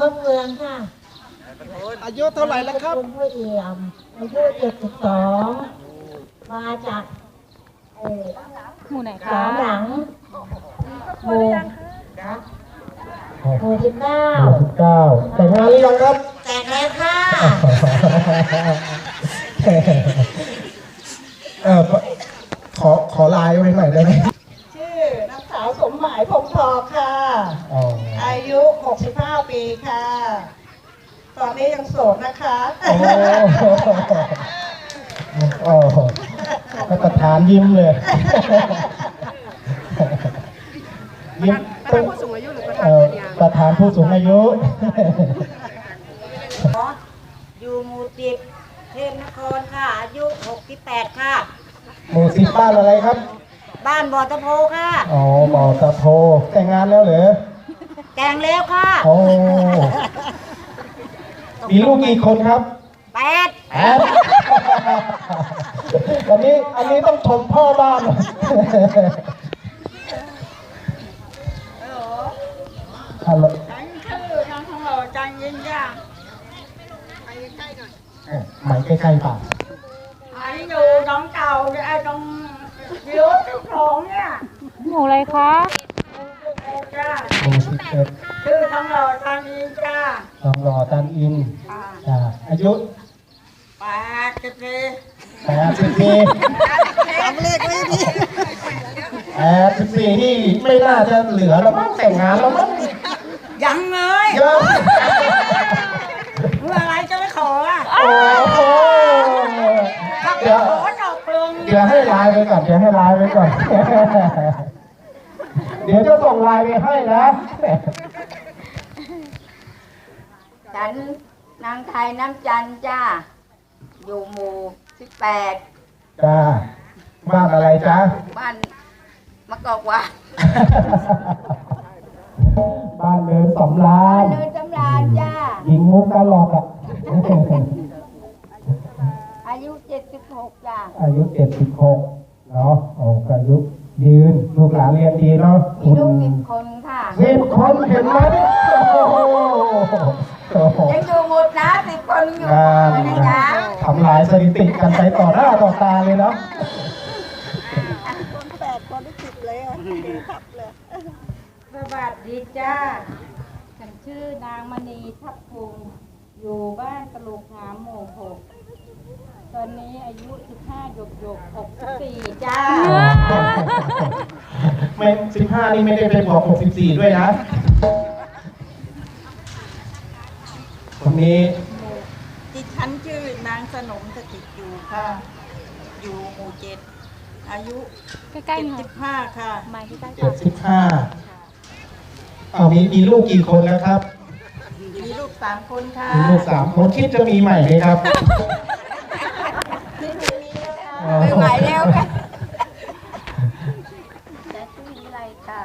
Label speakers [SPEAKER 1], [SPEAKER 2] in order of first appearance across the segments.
[SPEAKER 1] มะเฟืองค่ะ
[SPEAKER 2] อายุเท่าไหร่แล้วครับ
[SPEAKER 1] คุณพ่อเอี่ยมอายุเจ็ดสิบสองมาจากเอ่อ
[SPEAKER 3] หมู่ไหน
[SPEAKER 1] สา
[SPEAKER 3] คะ
[SPEAKER 1] มหลังหมู่หมู่สิบเก้า
[SPEAKER 2] หมู่สิบเก้าแต่งงานหรือยังครับ
[SPEAKER 1] แต่งแล้วค่ะ
[SPEAKER 2] เออขอขอไลน์ไว้หน่อยได้ไหม
[SPEAKER 4] ชื่อนางสาวสมหมายพงทองค่ะ
[SPEAKER 2] อ๋อ
[SPEAKER 4] อายุ 65 ปีค่ะ ตอนนี้ยังโสดนะคะ
[SPEAKER 2] โอ้โอ้ก็ประธานยิ้มเลย ยิ้มประธานผู้สูงอายุหรือประธานประธานผู้สูงอายุ
[SPEAKER 1] อยู่หมู่สิบเทพนครค่ะ อายุหกสิบแปดค่ะ
[SPEAKER 2] หมู่สิบบ้านอะไรครับ
[SPEAKER 1] บ้านบ่อตะโพค่ะ
[SPEAKER 2] อ๋อบ่อตะโพแต่งงานแล้วเหรอ
[SPEAKER 1] แต่งแล้วค่ะ
[SPEAKER 2] โอ้มีลูกกี่คนครับ
[SPEAKER 1] แปด
[SPEAKER 2] แอบอันนี้อันนี้ต้องชมพ่อบ้าน ฮัลโหล
[SPEAKER 4] ฉันชื่อนางทองหล่อจังยินจ้า
[SPEAKER 2] ไหมใกล้ๆปาก
[SPEAKER 4] อันอยู่น้องเก่าไอ้ตรงรถทุกของเนี่ย
[SPEAKER 3] หมู่อะไรคะ
[SPEAKER 4] จ้า
[SPEAKER 2] ห มู่สิบเอ็ด
[SPEAKER 4] ชื่อทองหล่อจังยินจ้า
[SPEAKER 2] ทองหล่อตันอิน
[SPEAKER 4] อ่า
[SPEAKER 2] จ้าอายุ
[SPEAKER 4] แปดสิบสี่
[SPEAKER 2] แปดสิบสี่
[SPEAKER 4] สามเลขไม่ดี
[SPEAKER 2] แปดสิบสี่นี่ไม่น่าจะเหลือแล้วมั้งแต่งงานแล้วมั้ง
[SPEAKER 4] ยังเลย
[SPEAKER 2] เยอะ
[SPEAKER 4] เมื่อไรจะไม่ขออะ
[SPEAKER 2] โอ้โหเดี๋ยว
[SPEAKER 4] ขอตกลง
[SPEAKER 2] เดี๋ยวให้ไลน์ไปก่อนเดี๋ยวให้ไลน์ไปก่อน ดี๋ยวจะส่งไลน์ไปให้นะ
[SPEAKER 5] ฉันนางไทยน้ำจันทร์จ้า อยู่หมู่สิบแปด
[SPEAKER 2] จ้าบ้านอะไรจ๊ะ
[SPEAKER 5] บ้านมะกอกว่า
[SPEAKER 2] บ้านเดินสำรา
[SPEAKER 5] บ้าน
[SPEAKER 2] ญ
[SPEAKER 5] เนินจำรานจ้า
[SPEAKER 2] ยิงมุกตลอดอะ
[SPEAKER 5] อายุเจ็ดสิบหกจ้า
[SPEAKER 2] อายุเจ็ดสิบหกเนาะโอ้ก็อายุ ยืนลูกหลานเรียนดีเนาะ
[SPEAKER 5] มีลูกสิบคนค่ะ
[SPEAKER 2] สิบคนเห็นไหมโอ้โหโอ้โห
[SPEAKER 5] ยังอยู่หมดนะสิบคนอยู่
[SPEAKER 2] อ่า
[SPEAKER 5] หมดนะจ๊ะ
[SPEAKER 2] ทำลายสถิติกันไปต่อหน้าต่อตาเลยเนาะ
[SPEAKER 4] แปดคนที่สิบเลยอะขับเลย
[SPEAKER 3] สวัสดีจ้าฉันชื่อนางมณีทับพุงอยู่บ้านตลุกงามหมู่หกตอนนี้อายุ 15 หยกหยก64 จ้า
[SPEAKER 2] ไม่สิบห้านี่ไม่ได้ไปบอกหกสิบสี่ด้วยนะ คนนี้
[SPEAKER 4] ดิฉันชื่อนางสนมสถิตอยู่ค่ะ อยู่หมู่เจ็ดอายุ
[SPEAKER 3] ใกล้
[SPEAKER 4] เจ็ด
[SPEAKER 3] ๆหน่อ
[SPEAKER 4] สิ
[SPEAKER 3] ย
[SPEAKER 4] บห้าค่ะ
[SPEAKER 3] ไม้ใกล้ๆ
[SPEAKER 2] เจ็ดสิบห้าเอามีมีลูกกี่คนแล้วครับ
[SPEAKER 4] มีลูกสามคนค่ะ
[SPEAKER 2] มีลูกสามคนคิดจะมีใหม่ไหมครับ
[SPEAKER 5] ไม่ไหวแล้วค่ะแต่ชื่อวิไลค่ะ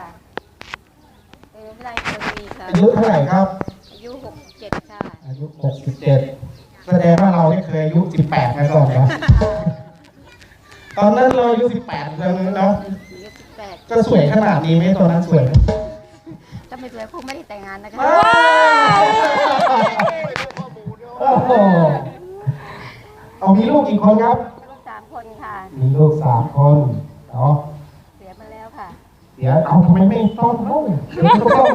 [SPEAKER 5] เป็นวิไลค นดีค่ะ
[SPEAKER 2] อายุเท่าไหร่ครับ
[SPEAKER 5] อายุหกเจ็ดค่ะ
[SPEAKER 2] อายุหกสิบเจ็ดแสดงว่าเราไม่เคยอายุสิบแปดมาก่อนนะตอนนั้นเราอายุสิบแปดแล้วเนาะ
[SPEAKER 5] อายุสิบแปด
[SPEAKER 2] ก็สวยขนาดนี้ไหมตอนนั้นสวยไหม
[SPEAKER 5] ถ้าไม่สวยคงไม่ได้แต่งงานนะคะ
[SPEAKER 2] ว้าวโอ้โหเอามีลูกกี่คนครับ
[SPEAKER 5] ลูกสามคนค่ะ
[SPEAKER 2] มีลูกสามคนเนาะ
[SPEAKER 5] เสียมาแล้วค่ะ
[SPEAKER 2] เดี๋ยวเอาทำไมไม่ต้อนลูกเดี๋ยวก็ต้อง